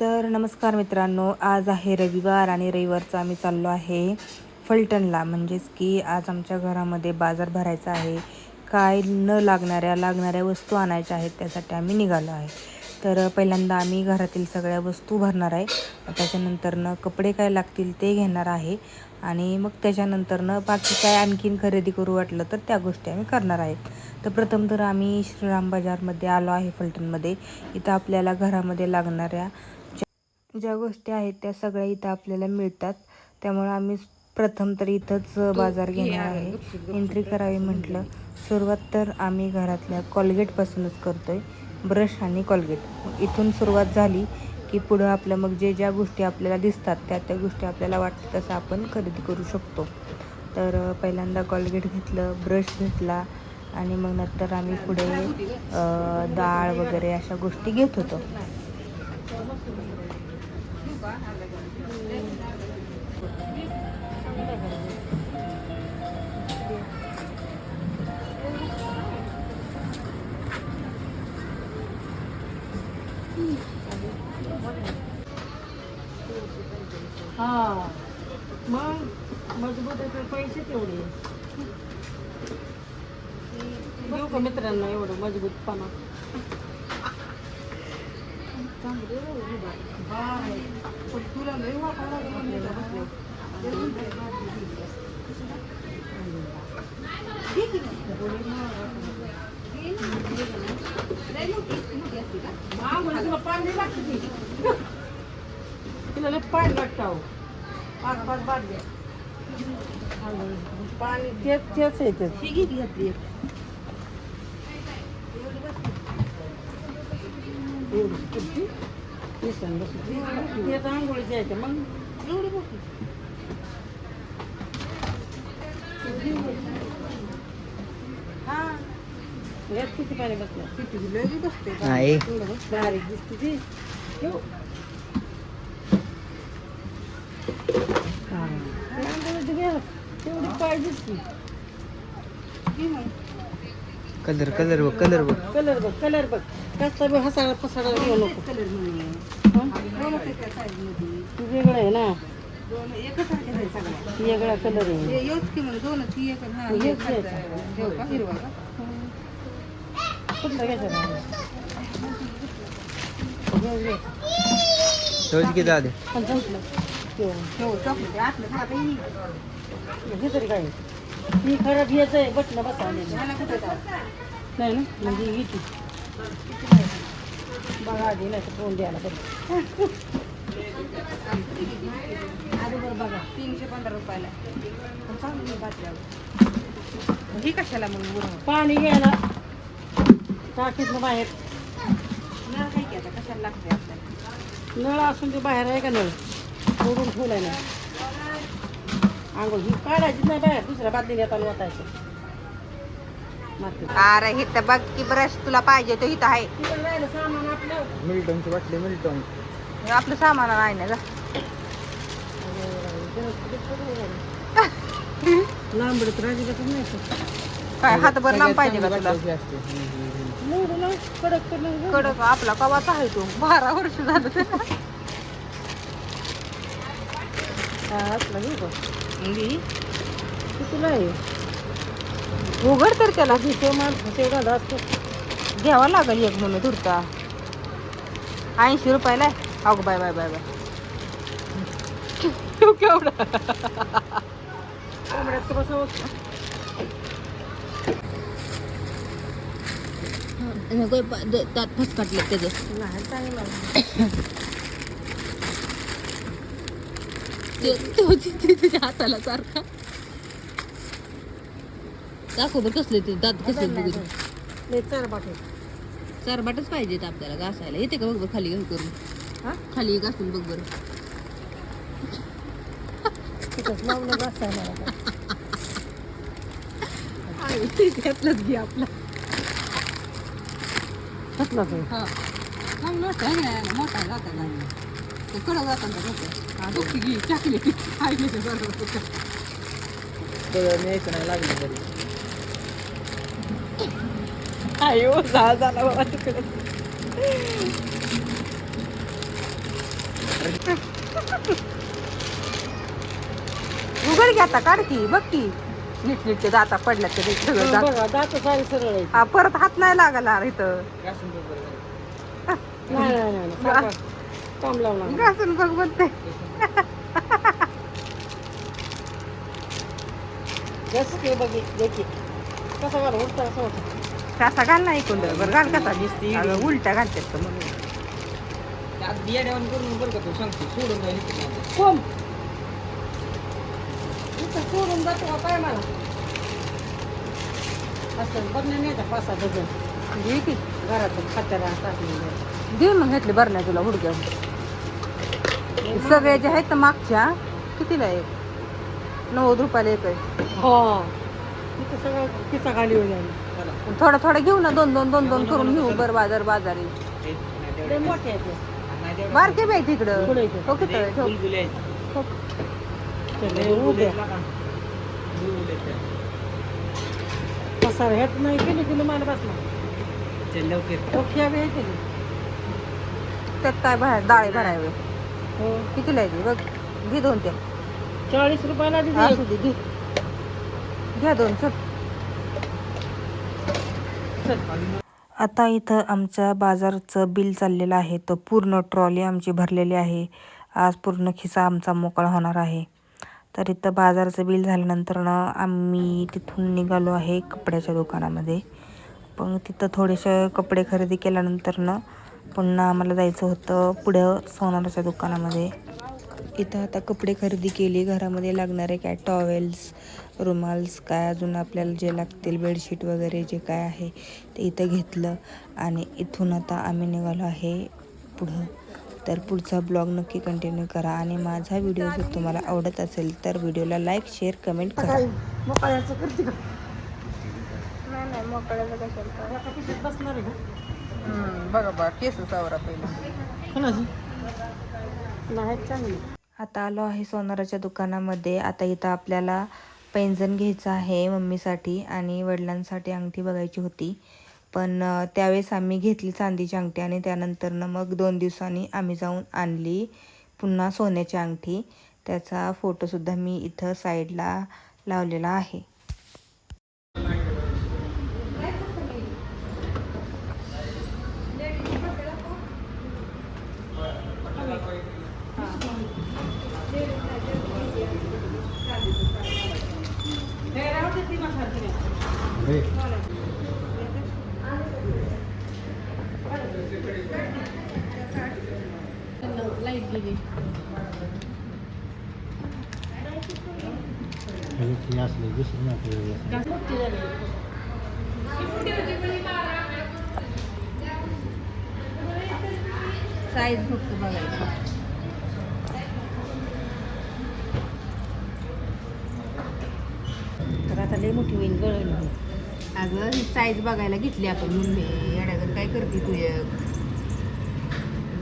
तर नमस्कार मित्रांनो आज आहे रविवार आणि रविवारचा आम्ही चाललो आहे फलटणला. म्हणजेच की आज आमच्या घरामध्ये बाजार भरायचा आहे. काय न लागणाऱ्या लागणाऱ्या वस्तू आणायच्या आहेत त्यासाठी आम्ही निघालो आहे. तर पहिल्यांदा आम्ही घरातील सगळ्या वस्तू भरणार आहे. त्याच्यानंतरनं कपडे काय लागतील ते घेणार आहे. आणि मग त्याच्यानंतरनं बाकी काय आणखीन खरेदी करू वाटलं तर त्या गोष्टी आम्ही करणार आहेत तर प्रथम तर आम्ही श्रीराम बाजारमध्ये आलो आहे फलटणमध्ये. इथं आपल्याला घरामध्ये लागणाऱ्या ज्या- गोष्टी आहेत त्या सगळ्या इथं आपल्याला मिळतात. त्यामुळे आम्ही प्रथम तर इथंच बाजार घेणार आहे. एंट्री करावी म्हटलं सुरुवात तर आम्ही घरातल्या कॉलगेटपासूनच करतोय. ब्रश आणि कॉलगेट इथून सुरुवात झाली की पुढं आपलं मग जे ज्या गोष्टी आपल्याला दिसतात त्या त्या गोष्टी आपल्याला वाटतं तसं आपण खरेदी करू शकतो. तर पहिल्यांदा कॉलगेट घेतलं ब्रश घेतला आणि मग नंतर आम्ही पुढे डाळ वगैरे अशा गोष्टी घेत होतो. हा. मग मजबूत आहे तर पैसे तेवढे. देऊ का मित्रांना एवढं मजबूतपणा बाय. पण तुला लय वाटायला लागलं नाही का बसल्यावर? हा, म्हणजे तुला पाणी नाही लागतं ते. तिला लय पाणी लागतं अहो. पाच पाच बाटल्या पाणी तेच तेच आहे ते एवढी किती? दिसन बसून. तेच आंघोळीचे आहे ते. मग एवढी मोठी. मग. कलर कलर बघ कलर बघ. कलर बघ कलर बघ. कसला बी हसाळा पसाळा घेऊ नको. कलर वेगळं आहे ना? वेगळा कलर आहे. हेच घ्यायचा. कुठला घ्यायचा घे, घे. रोज किती. हे तरी काय ही खराब हेच आहे बटणं बसा नाही ना म्हणजे ती. बघा आधी नाही तर फोन द्यायला बरं आधी बरं बघा तीनशे पंधरा रुपयाला चांगली ही कशाला मग पाणी घ्यायला टाकीतनं बाहेर. नळ काय की आता? कशाला लागते आपल्याला? नळ असून ते बाहेर आहे का नळ? ओढून ठेवलाय ना आंघोळ ही काढायची नाही बाहेर दुसऱ्या बादली घेताना वाटायचं. अरे हिथं बघ की ब्रश तुला पाहिजे तो इथं आहे. राहिलं सामान आपलं. मिल्टनची बाटली मिल्टन आपलं सामान आहे ना लांबडत राजीबातच नाही. काय हातभर लांब पाहिजे का तुला? कडक करणं कडक आपला कवाचा आहे तो. बारा वर्ष झालं. त्याला असला घेऊ का घे. कितीला आहे उघड तर त्याला. दिसतो माणसं तेवढा असतो घ्यावा लागेल एक म्हणून धुरता. ऐंशी रुपयाला आहे. अगो बाय बाय बाय बाय. तू केवढा? कोंबड्यात तर त्यात फसकाटले त्याचं तुझ्या हाताला सारखा दाखव बरं कसले ते दात कसले बघू लय चार बाटले चारबाटच पाहिजेत आपल्याला घासायला येते का बघ बरं खाली घेऊन करून हा खाली घासून बघ बरं घासायला. त्यातलंच घे आपला कसला तो. हा. चांगलं वाटतं है ना मोठा जाता ते कडं जाताना कसं हा डोकी घे चॉकलेट खायला बरोबर. न्यायचं नाही लागलं तरी. आयो झाला बाबा तिकडे. उघड घ्या आता काढ की बघ की. नीट नीट ते दाता पडल्या ते नीट सगळं दात. बघा दात. सारी सरळ आहे हा, परत हात नाही लागला इथं. घासून बघ बरं. नाही नाही नाही सारखं काम लावणार घासून बघ म्हणते. जस के बघी देखी. कसा कसं होतं कसा घाल नाही कोण बरं घाल कसा? दिसते. अगं उलट्या घालतात का म्हणून बिया डेवण करून बरं का तू सांगते सोडून जातो काय मला? असं बघण्या नाही का पाच सहा डझन घे की घरात खात्याला टाकलेलं दे मग घेतली बरं नाही तुला हुडक्या सगळे जे आहेत मागच्या कितीला आहे? नव्वद रुपयाला एक आहे. हो. सगळं किस्सा खाली होईल चला. थोडा थोडा घेऊ ना दोन दोन दोन दोन करून घेऊ बरं बाजार बाजारी. मोठे आहेत. बारके बी आहे तिकडं इथे. किती. पसार ह्यात नाही केली मला बसला? लवकर. केली. त्यात काय भराय डाळे भरावे हो. कितीला आहे ती? बघ घे दोन त्या चाळीस रुपयाला असू दिली दे घे. घ्या दोन चल. आता इथं आमच्या बाजारचं बिल चाललेलं आहे. तर पूर्ण ट्रॉली आमची भरलेली आहे. आज पूर्ण खिसा आमचा मोकळा होणार आहे. तर इथं बाजारचं बिल झाल्यानंतर ना आम्ही तिथून निघालो आहे कपड्याच्या दुकानामध्ये. पण तिथं थोडेसे कपडे खरेदी केल्यानंतर ना पुन्हा आम्हाला जायचं होतं पुढं सोनाराच्या दुकानामध्ये. इथं आता कपडे खरेदी केली. घरामध्ये लागणारे काय? टॉवेल्स रुमाल्स काय अजून आपल्याला जे लागतील बेडशीट वगैरे जे काय आहे ते इथं घेतलं. आणि इथून आता आम्ही निघालो आहे पुढं. तर पुढचा ब्लॉग नक्की कंटिन्यू करा आणि माझा व्हिडिओ जर तुम्हाला आवडत असेल तर व्हिडिओला लाईक शेअर कमेंट करा. बघा बघा केस सावरा पहिला. आता आलो आहे सोनाराच्या दुकानामध्ये. आता इथं आपल्याला पैंजण घ्यायचं आहे मम्मीसाठी आणि वडिलांसाठी अंगठी बघायची होती. पण त्यावेळेस आम्ही घेतली चांदीची अंगठी आणि त्यानंतरनं मग दोन दिवसांनी आम्ही जाऊन आणली पुन्हा सोन्याची अंगठी. त्याचा फोटोसुद्धा मी इथं साईडला लावलेला आहे. लाइट साईज फक्त बघायची. तर आता लई मोठी होईल गळ अगं ही साईज बघायला घेतली आपण मुंबई येड्यागत काय करते तू एक?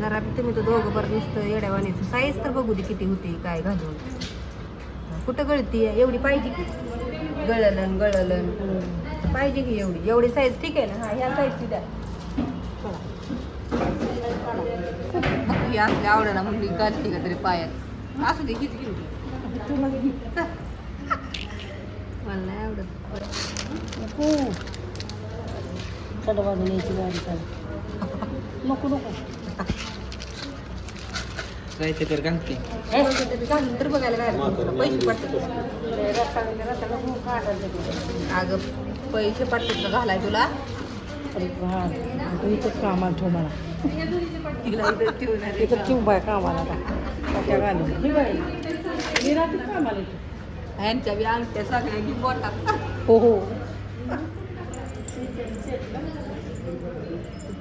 जरा तुम्ही तर दोघं बरं नुसतं येड्यावाणीचं साईज तर बघू दे किती होती काय घालून. कुठं गळती एवढी पाहिजे की? गळलन गळलन. पाहिजे की एवढी? एवढी साईज ठीक आहे ना? हा ह्या साईजची द्या. ही असल्या आवडायला म्हणली घालते का तरी पायात. असू दे हीच घेऊ मला नाही आवडत चढ बाजून यायची गाडी चालू नको. नको. जायचं तर गंगती. घालून तर बघायला पैसे पडतात. अगं पैसे पडतात घालाय तुला? हा तू इथंच कामाला ठेव मला. तिला इथं ठेव कामाला का घालून. मी कामाला ह्यांच्या बी अंगठ्या सगळ्या की बोटात हो हो.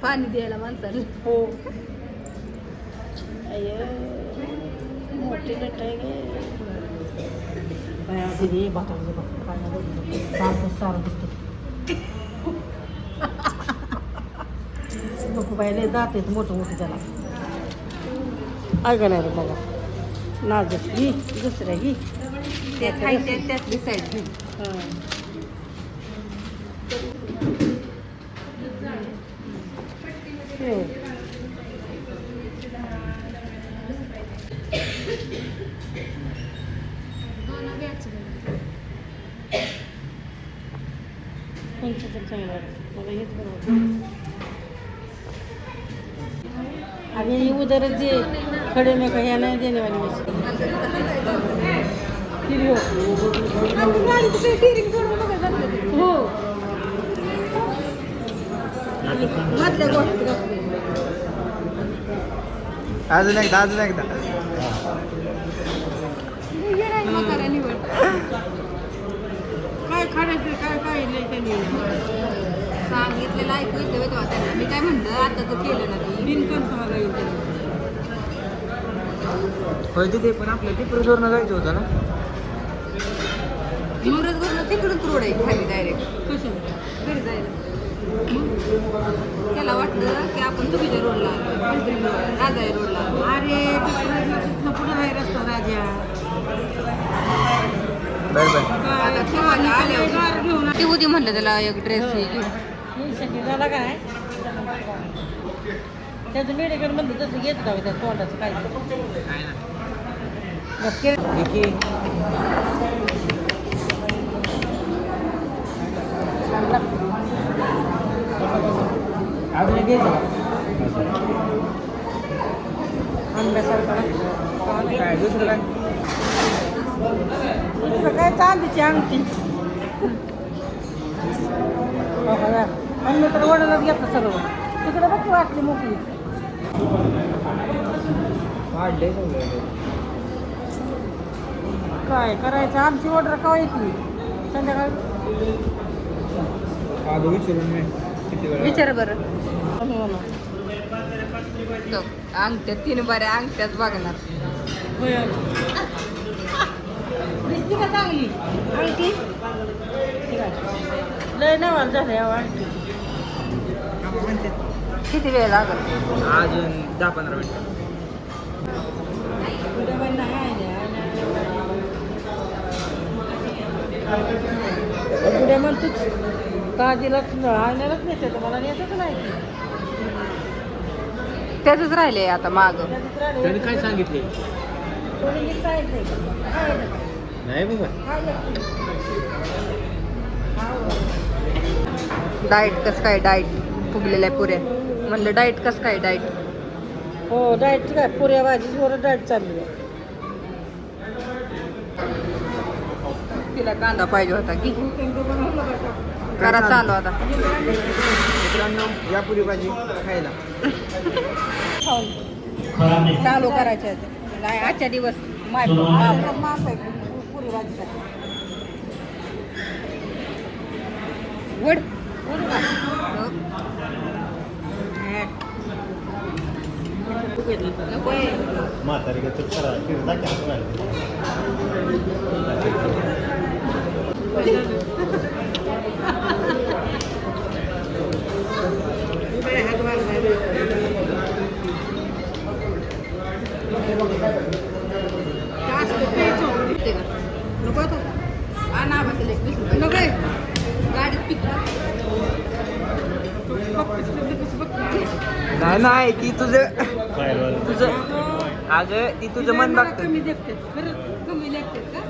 पाणी द्यायला माणसाला. हो. अय मोठी नट आहे गे बाया दिदी भाताचं बघ काय नाही बघ सारखं सारं दिसतं नको बाई लय दात आहेत मोठं मोठं त्याला ऐका नाही रे बघा नाजक ही। दुसऱ्या ही ते खायचे त्यातली साईड घेऊन हां त्याच्यात चांगलं वाटतं मला हेच बरोबर ही जे खडे में ह्या नाही देणे वाली मशीन किती हो. हो. अजून एकदा अजून एकदा. काय खाण्याचं काय काय नाही त्यांनी. सांगितलेलं ऐकू येतं मी काय म्हणलं आता तर केलं ना ती बिनकाम तुम्हाला होय तिथे पण आपल्या टिपरजवरनं जायचं होतं ना? इंग्रजवरनं तिकडून रोड आहे खाली डायरेक्ट कसं घरी जायला. त्याला वाटलं की आपण चुकीच्या रोडला आलो. राजाई रोडला आलो. अरे तिथनं पुढे आहे रस्ता राजा. आता ठेवायला आल्यावर. घेऊन ती उदी म्हणलं त्याला एक ड्रेस साठी झाला काय? त्याचं मेडिकलमध्ये तसं घेत जावं त्या तोंडाचं काय. नक्की. अजून एक घ्यायचं आंब्यासारखा काय दुसरं काय? दुसरं काय चांदीची अंगठी. हो? आम्ही तर वडिलाच घेतलं सर्व. तिकडे बघ वाटली मोकळी. वाढले काय करायचं? आमची ऑर्डर का येते संध्याकाळी. विचारून मी. किती वेळ? विचार बरं. तो, अंगठ्यात तीन बऱ्या अंगठ्यात बघणार. दिसती का चांगली? अंगठी? ठीक आहे. लय नवाल झालं या अंगठी. किती वेळ लागल? अजून दहा पंधरा मिनिटं उद्या बाई नाही आहे द्या. उद्या म्हणतोच काजीलाच आणायलाच नेते तर मला नेतच नाही. त्याच राहिले आता माग. त्याने काय सांगितले आहे? नाही आहे? डाएट कस काय डाएट फुगलेल्या पुऱ्या? म्हणलं डाएट कस काय डाएट? हो डाएट काय? पुऱ्या भाजीवर डाएट चालली आहे. तिला कांदा पाहिजे होता की? करा चालू आता. मित्रांनो या पुरी भाजी खायला. चालू करायचे नाही आजच्या दिवस माय माफ आहे. पुरी भाजीसाठी. वड. म्हातारी नाही नाही ती तुझं तुझं अगं ती तुझं मन बघतं कमी देखते. खरंच कमी लागते का?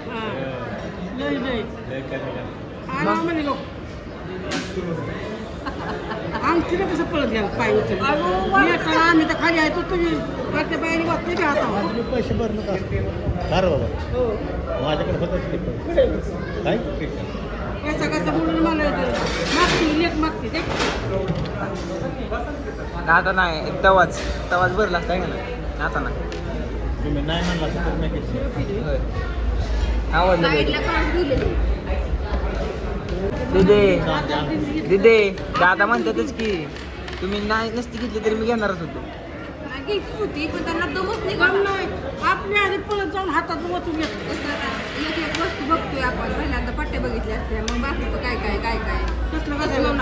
हा. झालं. आणा म्हणे लोक अंगठीला कसं पळत घ्याल पाय उचल मी आता आम्ही तर खाली आहे तू तुम्ही वरच्या बाईने वाचते का आता आपले पैसे भरणं का फार बाबा. हो. माझ्याकडे नाही पैसे काय? पैसा कसा बोलून मला येतो. मागते लेख मागते ते आता नाही तवाच. तवाच भरला असता का ना आता ना. तुम्ही नाही म्हणला तर नाही दिदे. दिदे. दादा म्हणतातच की तुम्ही नाही नसती घेतली तरी मी घेणारच होतो. नाही घ्यायचीच होती पण त्यांना दमच काम निघाला नाही. आपल्या आधी पळत जाऊन हातात वचून एक एक वस्तू बघतोय आपण. पहिल्यांदा पट्ट्या बघितल्या असत्या मग बाकीचं काय काय काय काय. कसलं कसलं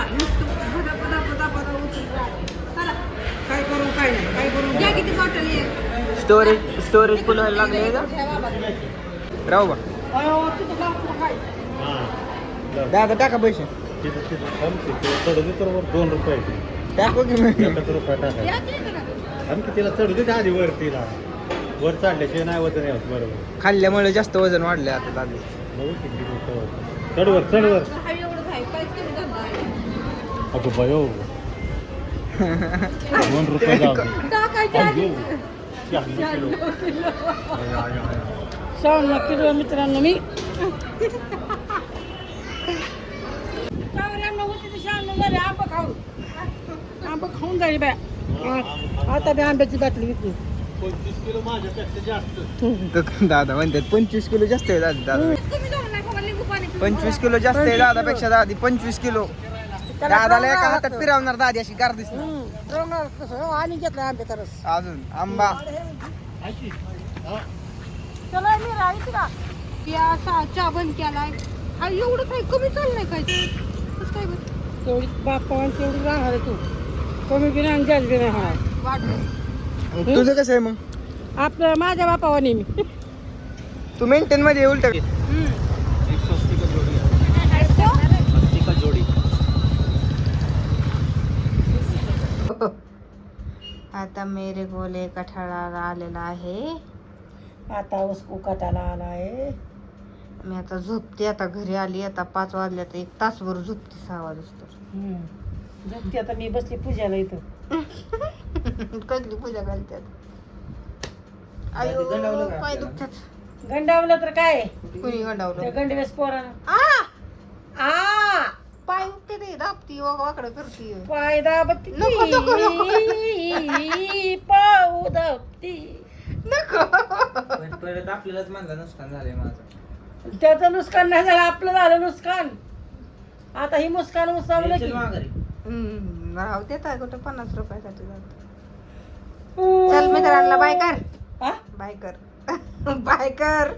करू काय नाही. काय करू? घ्या किती बॉटल स्टोरेज स्टोरेज फुल व्हायला लागले का. राहू बा. हां. दादा टाका पैसे. तिथं तिथं थांब तिथं चढू दे तर वर दोन रुपये. टाकू की मी? एकच रुपये टाकायचा या की नाही का? थांब की तिला चढू दे आधी वर तिला. वर चढल्याशिवाय नाही वजन यावं बरोबर. खाल्ल्यामुळे जास्त वजन वाढले आता दादा. बघू किती होतं. चढ वर चढ वर. एवढं आहे काहीच कमी झालं नाही. अगं बयो दोन रुपये जाऊ दे. टाकायच्या आधी अगं, शहाण्णव किलो. आय, आय, आय. शहाण्णव किलो मित्रांनो मी. आंबा खाऊन. आंबा खाऊन झाली बाय. आता बी आंब्याची बाटली विकली पंचवीस किलो माझ्यापेक्षा जास्त. दादा म्हणतात पंचवीस किलो जास्त आहे दादा. दादा पंचवीस किलो जास्त आहे दादापेक्षा दादी पंचवीस किलो. दादाला एका हातात फिरवणार दादी अशी गार दिसणार हो, आणि घेतला आंब्याचा रस अजून आंबा. चला मी राहायची का या चा चहा बंद केलाय. हा एवढं काही कमी चाललंय काय कसं काय बरं? तेवढी बापावान तेवढी राहणार आहे तू. कमी बी नाही जास्त बी नाही होणार. तुझं कसं आहे मग? आपलं माझ्या बापावा नेहमी. तू मेंटेन मध्ये उलट. जोडी. आता मेरे गोले कठाळाला आलेला आहे. आता उसको कटाला आला आहे मी आता झोपते आता घरी आली आता पाच वाजल्या तर एक तासभर झोपते सहा वाजता झोपते आता मी बसली पूजाला इथं. कसली पूजा घालतात दादी गंडावलं का पाय आपल्याला? दुखतात गंडावलं तर काय? कुणी त्या गंडावलं गंडवेस पोरानं. आ! आ! पाय दुखते ते दाबती वाकडं करती. पाय दाबती. नको, नको, पाऊ दाबती. नको. पण परत आपल्यालाच माझं नुकसान झालंय माझं. त्याचं नुकसान नाही झालं आपलं झालं नुकसान. आता ही मुस्कान उसावलं की. माघारी. हम्म, राहू देत आहे कुठं पन्नास रुपयासाठी जात चल मित्रांना बाय कर. हा? बाय कर. बाय कर.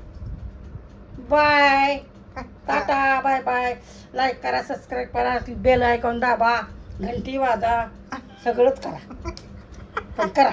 Bye. Tata bye bye. Like करा सबस्क्राईब करा बेल आयकॉन दाबा घंटी वाजा सगळंच करा. पण करा.